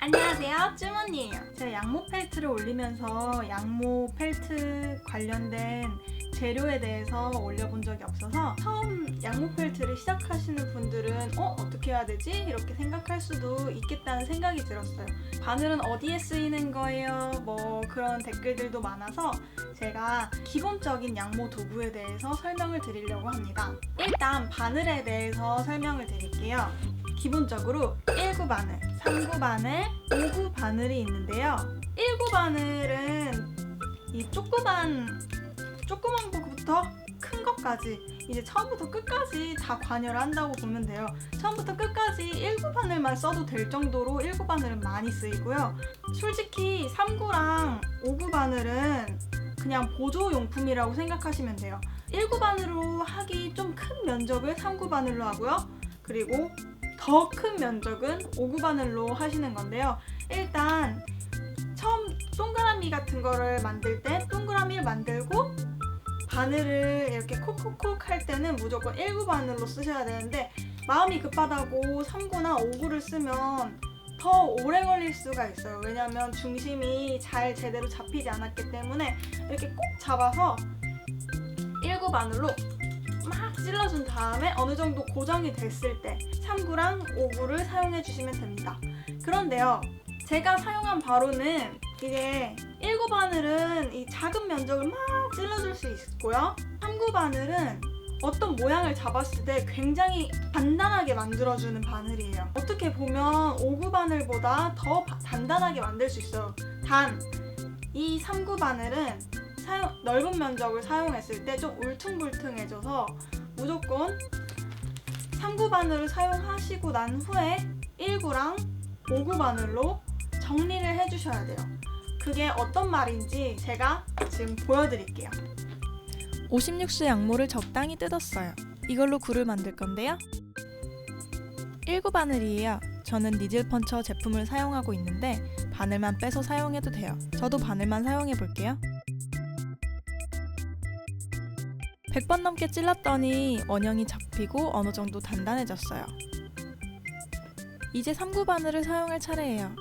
안녕하세요, 쯔머니에요. 제가 양모 펠트를 올리면서 양모 펠트 관련된 재료에 대해서 올려본 적이 없어서 처음 양모 펠트를 시작하시는 분들은 어 어떻게 해야 되지 이렇게 생각할 수도 있겠다는 생각이 들었어요. 바늘은 어디에 쓰이는 거예요? 뭐 그런 댓글들도 많아서 제가 기본적인 양모 도구에 대해서 설명을 드리려고 합니다. 일단 바늘에 대해서 설명을 드릴게요. 기본적으로 1구 바늘, 3구 바늘, 5구 바늘이 있는데요. 1구 바늘은 이 조그만 조그만 거부터 큰 것까지 이제 처음부터 끝까지 다 관여를 한다고 보면 돼요. 처음부터 끝까지 1구 바늘만 써도 될 정도로 1구 바늘은 많이 쓰이고요. 솔직히 3구랑 5구 바늘은 그냥 보조용품이라고 생각하시면 돼요. 1구 바늘로 하기 좀 큰 면적을 3구 바늘로 하고요. 그리고 더 큰 면적은 5구 바늘로 하시는 건데요. 일단 처음 동그라미 같은 거를 만들 때 동그라미를 만들고 바늘을 이렇게 콕콕콕 할 때는 무조건 1구 바늘로 쓰셔야 되는데 마음이 급하다고 3구나 5구를 쓰면 더 오래 걸릴 수가 있어요. 왜냐하면 중심이 잘 제대로 잡히지 않았기 때문에 이렇게 꼭 잡아서 1구 바늘로 막 찔러준 다음에 어느 정도 고정이 됐을 때 3구랑 5구를 사용해 주시면 됩니다. 그런데요, 제가 사용한 바로는 이게 1구 바늘은 이 작은 면적을 막 찔러줄 수 있고요. 3구 바늘은 어떤 모양을 잡았을 때 굉장히 단단하게 만들어주는 바늘이에요. 어떻게 보면 5구 바늘보다 더 바- 단단하게 만들 수 있어요. 단, 이 3구 바늘은 사용, 넓은 면적을 사용했을 때 좀 울퉁불퉁해져서 무조건 3구 바늘을 사용하시고 난 후에 1구랑 5구 바늘로 정리를 해주셔야 돼요. 그게 어떤 말인지 제가 지금 보여드릴게요. 56수 양모를 적당히 뜯었어요. 이걸로 굴을 만들 건데요. 1구 바늘이에요. 저는 니즐 펀처 제품을 사용하고 있는데 바늘만 빼서 사용해도 돼요. 저도 바늘만 사용해 볼게요. 100번 넘게 찔렀더니 원형이 잡히고 어느 정도 단단해졌어요. 이제 3구 바늘을 사용할 차례예요.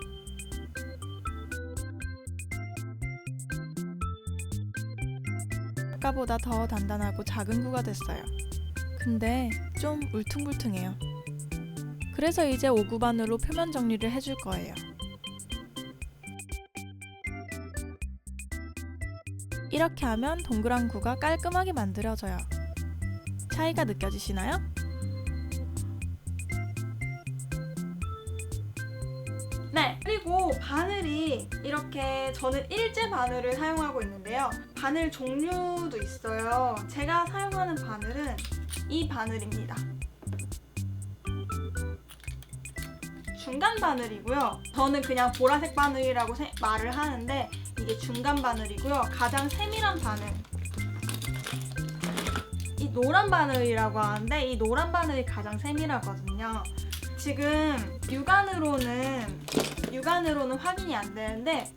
아까보다 더 단단하고 작은 구가 됐어요. 근데 좀 울퉁불퉁해요. 그래서 이제 5구 바늘로 표면 정리를 해줄 거예요. 이렇게 하면 동그란 구가 깔끔하게 만들어져요. 차이가 느껴지시나요? 네, 그리고 바늘이 이렇게 저는 일제 바늘을 사용하고 있는데요. 바늘 종류도 있어요. 제가 사용하는 바늘은 이 바늘입니다. 중간 바늘이고요. 저는 그냥 보라색 바늘이라고 세- 말을 하는데 이게 중간 바늘이고요. 가장 세밀한 바늘. 이 노란 바늘이라고 하는데 이 노란 바늘이 가장 세밀하거든요. 지금 육안으로는 육안으로는 확인이 안 되는데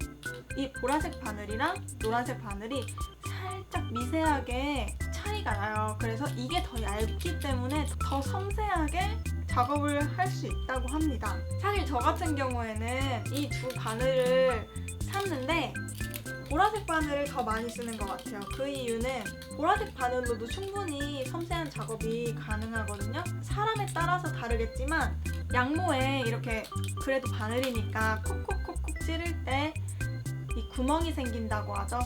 이 보라색 바늘이랑 노란색 바늘이 살짝 미세하게 차이가 나요. 그래서 이게 더 얇기 때문에 더 섬세하게 작업을 할 수 있다고 합니다. 사실 저 같은 경우에는 이 두 바늘을 샀는데 보라색 바늘을 더 많이 쓰는 것 같아요. 그 이유는 보라색 바늘로도 충분히 섬세한 작업이 가능하거든요. 사람에 따라서 다르겠지만 양모에 이렇게 그래도 바늘이니까 콕콕콕콕 찌를 때 이 구멍이 생긴다고 하죠.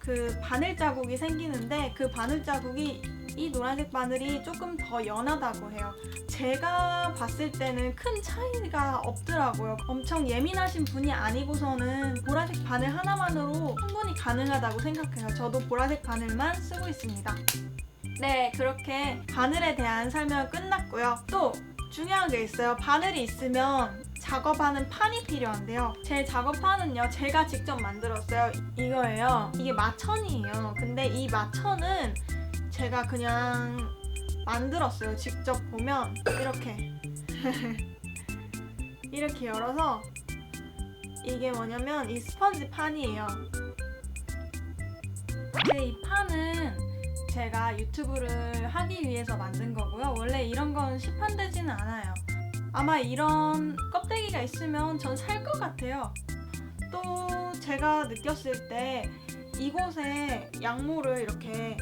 그 바늘 자국이 생기는데 그 바늘 자국이 이 노란색 바늘이 조금 더 연하다고 해요. 제가 봤을 때는 큰 차이가 없더라고요. 엄청 예민하신 분이 아니고서는 보라색 바늘 하나만으로 충분히 가능하다고 생각해요. 저도 보라색 바늘만 쓰고 있습니다. 네, 그렇게 바늘에 대한 설명 끝났고요. 또 중요한 게 있어요. 바늘이 있으면 작업하는 판이 필요한데요. 제 작업판은요, 제가 직접 만들었어요. 이거예요. 이게 마천이에요. 근데 이 마천은 제가 그냥 만들었어요. 직접 보면 이렇게 이렇게 열어서 이게 뭐냐면 이 스펀지 판이에요. 근데 이 판은 제가 유튜브를 하기 위해서 만든 거고요. 원래 이런 건 시판되지는 않아요. 아마 이런 껍데기가 있으면 전 살 것 같아요. 또 제가 느꼈을 때 이곳에 양모를 이렇게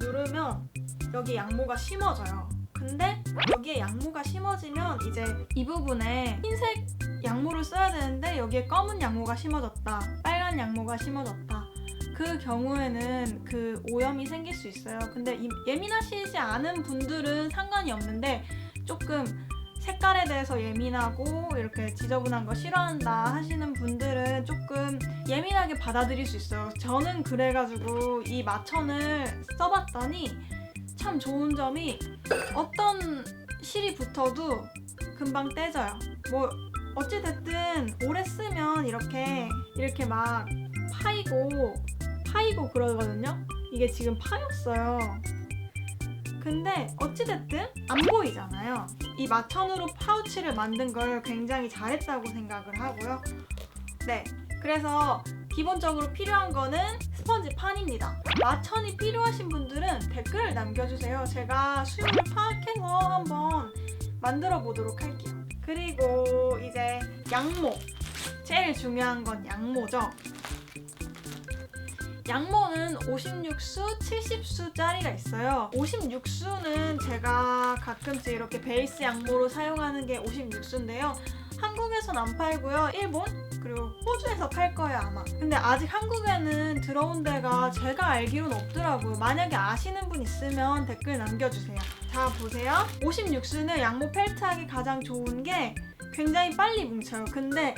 누르면 여기 양모가 심어져요. 근데 여기에 양모가 심어지면 이제 이 부분에 흰색 양모를 써야 되는데 여기에 검은 양모가 심어졌다. 빨간 양모가 심어졌다. 그 경우에는 그 오염이 생길 수 있어요. 근데 이- 예민하시지 않은 분들은 상관이 없는데 조금 색깔에 대해서 예민하고 이렇게 지저분한 거 싫어한다 하시는 분들은 조금 예민하게 받아들일 수 있어요. 저는 그래가지고 이 마천을 써봤더니 참 좋은 점이 어떤 실이 붙어도 금방 떼져요. 뭐 어찌됐든 오래 쓰면 이렇게 이렇게 막 파이고 파이고 그러거든요. 이게 지금 파였어요. 근데 어찌됐든 안 보이잖아요. 이 마천으로 파우치를 만든 걸 굉장히 잘했다고 생각을 하고요. 네. 그래서 기본적으로 필요한 거는 스펀지 판입니다. 마천이 필요하신 분들은 댓글을 남겨주세요. 제가 수요를 파악해서 한번 만들어 보도록 할게요. 그리고 이제 양모. 제일 중요한 건 양모죠. 양모는 56수, 70수짜리가 있어요. 56수는 제가 가끔씩 이렇게 베이스 양모로 사용하는 게 56수인데요. 한국에선 안 팔고요. 일본 그리고 호주에서 팔 거예요 아마. 근데 아직 한국에는 들어온 데가 제가 알기로는 없더라고요. 만약에 아시는 분 있으면 댓글 남겨주세요. 자 보세요. 56수는 양모 펠트하기 가장 좋은 게 굉장히 빨리 뭉쳐요. 근데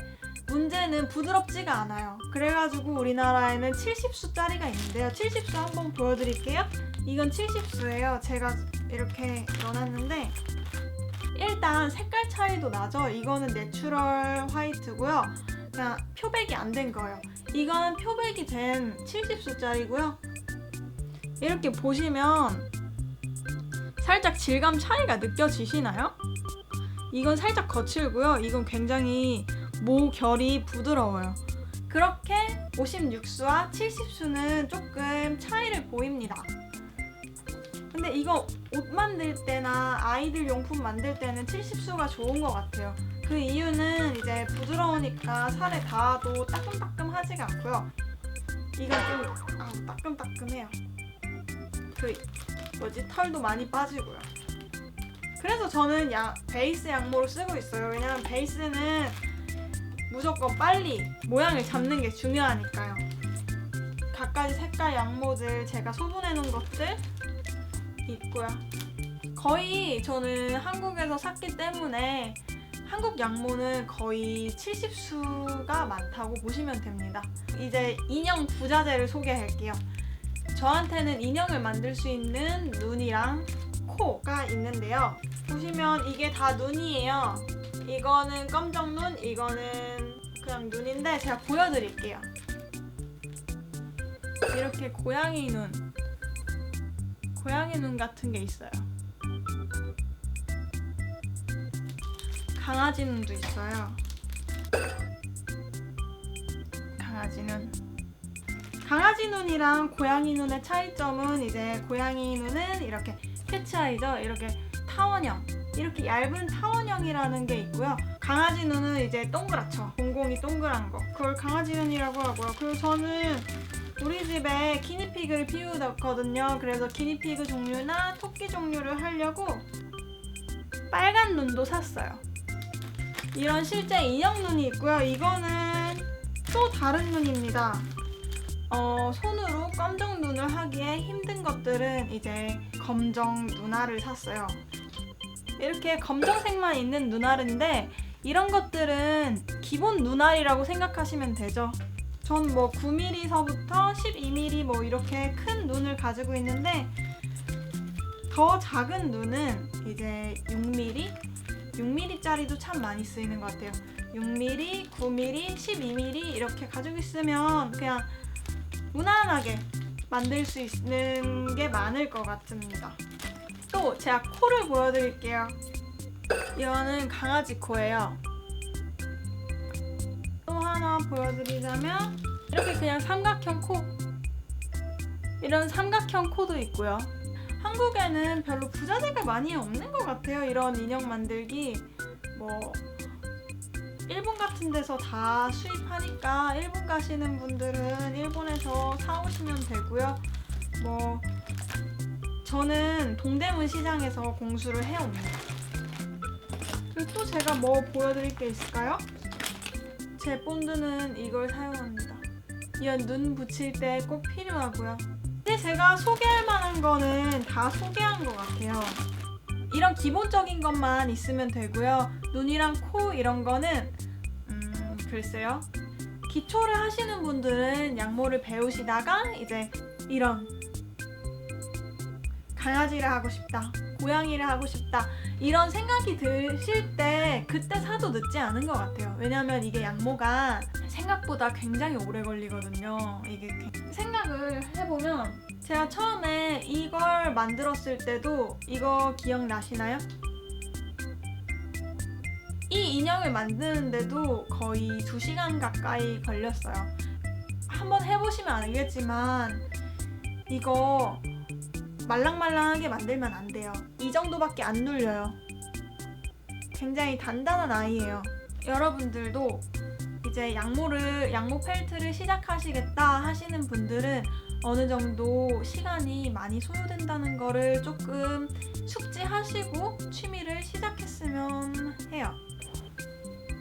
문제는 부드럽지가 않아요. 그래가지고 우리나라에는 70수짜리가 있는데요. 70수 한번 보여드릴게요. 이건 70수예요. 제가 이렇게 넣어놨는데 일단 색깔 차이도 나죠. 이거는 내추럴 화이트고요. 그냥 표백이 안 된 거예요. 이거는 표백이 된 70수짜리고요. 이렇게 보시면 살짝 질감 차이가 느껴지시나요? 이건 살짝 거칠고요. 이건 굉장히 모결이 부드러워요. 그렇게 56수와 70수는 조금 차이를 보입니다. 근데 이거 옷 만들 때나 아이들 용품 만들 때는 70수가 좋은 것 같아요. 그 이유는 이제 부드러우니까 살에 닿아도 따끔따끔하지가 않고요. 이건 좀 아, 따끔따끔해요. 그 뭐지 털도 많이 빠지고요. 그래서 저는 야, 베이스 양모를 쓰고 있어요. 왜냐면 베이스는 무조건 빨리 모양을 잡는 게 중요하니까요. 각가지 색깔 양모들 제가 소분해 놓은 것들 있고요. 거의 저는 한국에서 샀기 때문에 한국 양모는 거의 70수가 많다고 보시면 됩니다. 이제 인형 부자재를 소개할게요. 저한테는 인형을 만들 수 있는 눈이랑 코가 있는데요. 보시면 이게 다 눈이에요. 이거는 검정 눈, 이거는 그냥 눈인데 제가 보여드릴게요. 이렇게 고양이 눈, 고양이 눈 같은 게 있어요. 강아지 눈도 있어요. 강아지 눈. 강아지 눈이랑 고양이 눈의 차이점은 이제 고양이 눈은 이렇게 캐치아이죠. 이렇게 타원형. 이렇게 얇은 타원형이라는 게 있고요. 강아지 눈은 이제 동그랗죠. 공공이 동그란 거. 그걸 강아지 눈이라고 하고요. 그리고 저는 우리 집에 기니피그를 키우거든요. 그래서 기니피그 종류나 토끼 종류를 하려고 빨간 눈도 샀어요. 이런 실제 인형 눈이 있고요. 이거는 또 다른 눈입니다. 어, 손으로 검정 눈을 하기에 힘든 것들은 이제 검정 눈알을 샀어요. 이렇게 검정색만 있는 눈알인데 이런 것들은 기본 눈알이라고 생각하시면 되죠. 전 뭐 9mm서부터 12mm 뭐 이렇게 큰 눈을 가지고 있는데 더 작은 눈은 이제 6mm, 6mm짜리도 참 많이 쓰이는 것 같아요. 6mm, 9mm, 12mm 이렇게 가지고 있으면 그냥 무난하게 만들 수 있는 게 많을 것 같습니다. 또 제가 코를 보여드릴게요. 이거는 강아지 코예요. 또 하나 보여드리자면 이렇게 그냥 삼각형 코 이런 삼각형 코도 있고요. 한국에는 별로 부자재가 많이 없는 것 같아요. 이런 인형 만들기 뭐 일본 같은 데서 다 수입하니까 일본 가시는 분들은 일본에서 사오시면 되고요. 뭐 저는 동대문 시장에서 공수를 해옵니다. 그리고 또 제가 뭐 보여드릴 게 있을까요? 제 본드는 이걸 사용합니다. 이런 눈 붙일 때 꼭 필요하고요. 근데 제가 소개할 만한 거는 다 소개한 것 같아요. 이런 기본적인 것만 있으면 되고요. 눈이랑 코 이런 거는 음, 글쎄요. 기초를 하시는 분들은 양모를 배우시다가 이제 이런 강아지를 하고 싶다, 고양이를 하고 싶다 이런 생각이 드실 때 그때 사도 늦지 않은 것 같아요. 왜냐면 이게 양모가 생각보다 굉장히 오래 걸리거든요. 이게 생각을 해보면 제가 처음에 이걸 만들었을 때도 이거 기억나시나요? 이 인형을 만드는데도 거의 2시간 가까이 걸렸어요. 한번 해보시면 알겠지만 이거 말랑말랑하게 만들면 안 돼요. 이 정도밖에 안 눌려요. 굉장히 단단한 아이예요. 여러분들도 이제 양모를 양모 펠트를 시작하시겠다 하시는 분들은 어느 정도 시간이 많이 소요된다는 거를 조금 숙지하시고 취미를 시작했으면 해요.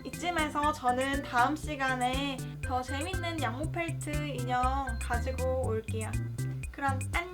이쯤에서 저는 다음 시간에 더 재밌는 양모 펠트 인형 가지고 올게요. 그럼 안녕!